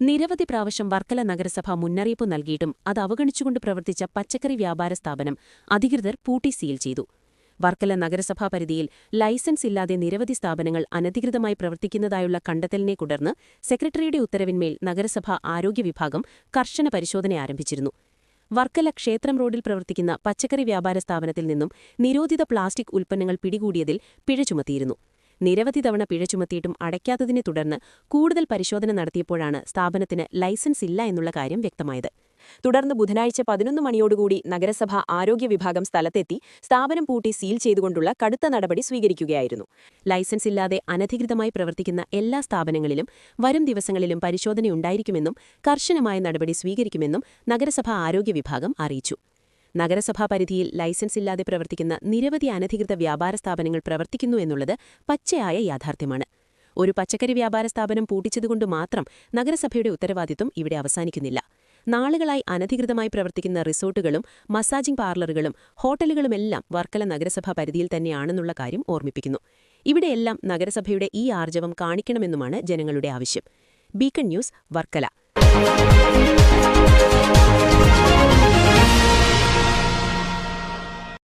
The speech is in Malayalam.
നിരവധി പ്രാവശ്യം വർക്കല നഗരസഭ മുന്നറിയിപ്പ് നൽകിയിട്ടും അത് അവഗണിച്ചുകൊണ്ട് പ്രവർത്തിച്ച പച്ചക്കറി വ്യാപാര സ്ഥാപനം അധികൃതർ പൂട്ടി സീൽ ചെയ്തു. വർക്കല നഗരസഭാ പരിധിയിൽ ലൈസൻസ് ഇല്ലാതെ നിരവധി സ്ഥാപനങ്ങൾ അനധികൃതമായി പ്രവർത്തിക്കുന്നതായുള്ള കണ്ടെത്തലിനെ തുടർന്ന് സെക്രട്ടറിയുടെ ഉത്തരവിന്മേൽ നഗരസഭാ ആരോഗ്യ വിഭാഗം കർശന പരിശോധന ആരംഭിച്ചിരുന്നു. വർക്കല ക്ഷേത്രം റോഡിൽ പ്രവർത്തിക്കുന്ന പച്ചക്കറി വ്യാപാര സ്ഥാപനത്തിൽ നിന്നും നിരോധിത പ്ലാസ്റ്റിക് ഉൽപ്പന്നങ്ങൾ പിടികൂടിയതിൽ പിഴ ചുമത്തിയിരുന്നു. നിരവധി തവണ പിഴ ചുമത്തിയിട്ടും അടയ്ക്കാത്തതിനെ തുടർന്ന് കൂടുതൽ പരിശോധന നടത്തിയപ്പോഴാണ് സ്ഥാപനത്തിന് ലൈസൻസ് ഇല്ല എന്നുള്ള കാര്യം വ്യക്തമായത്. തുടർന്ന് ബുധനാഴ്ച പതിനൊന്ന് മണിയോടുകൂടി നഗരസഭ ആരോഗ്യ വിഭാഗം സ്ഥലത്തെത്തി സ്ഥാപനം പൂട്ടി സീൽ ചെയ്തുകൊണ്ടുള്ള കടുത്ത നടപടി സ്വീകരിക്കുകയായിരുന്നു. ലൈസൻസ് ഇല്ലാതെ അനധികൃതമായി പ്രവർത്തിക്കുന്ന എല്ലാ സ്ഥാപനങ്ങളിലും വരും ദിവസങ്ങളിലും പരിശോധനയുണ്ടായിരിക്കുമെന്നും കർശനമായ നടപടി സ്വീകരിക്കുമെന്നും നഗരസഭ ആരോഗ്യ വിഭാഗം അറിയിച്ചു. നഗരസഭാ പരിധിയിൽ ലൈസൻസ് ഇല്ലാതെ പ്രവർത്തിക്കുന്ന നിരവധി അനധികൃത വ്യാപാര സ്ഥാപനങ്ങൾ പ്രവർത്തിക്കുന്നു എന്നുള്ളത് പച്ചയായ യാഥാർത്ഥ്യമാണ്. ഒരു പച്ചക്കറി വ്യാപാര സ്ഥാപനം പൂട്ടിച്ചതുകൊണ്ട് മാത്രം നഗരസഭയുടെ ഉത്തരവാദിത്വം ഇവിടെ അവസാനിക്കുന്നില്ല. നാളുകളായി അനധികൃതമായി പ്രവർത്തിക്കുന്ന റിസോർട്ടുകളും മസാജിംഗ് പാർലറുകളും ഹോട്ടലുകളുമെല്ലാം വർക്കല നഗരസഭാ പരിധിയിൽ തന്നെയാണെന്നുള്ള കാര്യം ഓർമ്മിപ്പിക്കുന്നു. ഇവിടെയെല്ലാം നഗരസഭയുടെ ഈ ആർജവം കാണിക്കണമെന്നുമാണ് ജനങ്ങളുടെ ആവശ്യം. Beacon News Varkala.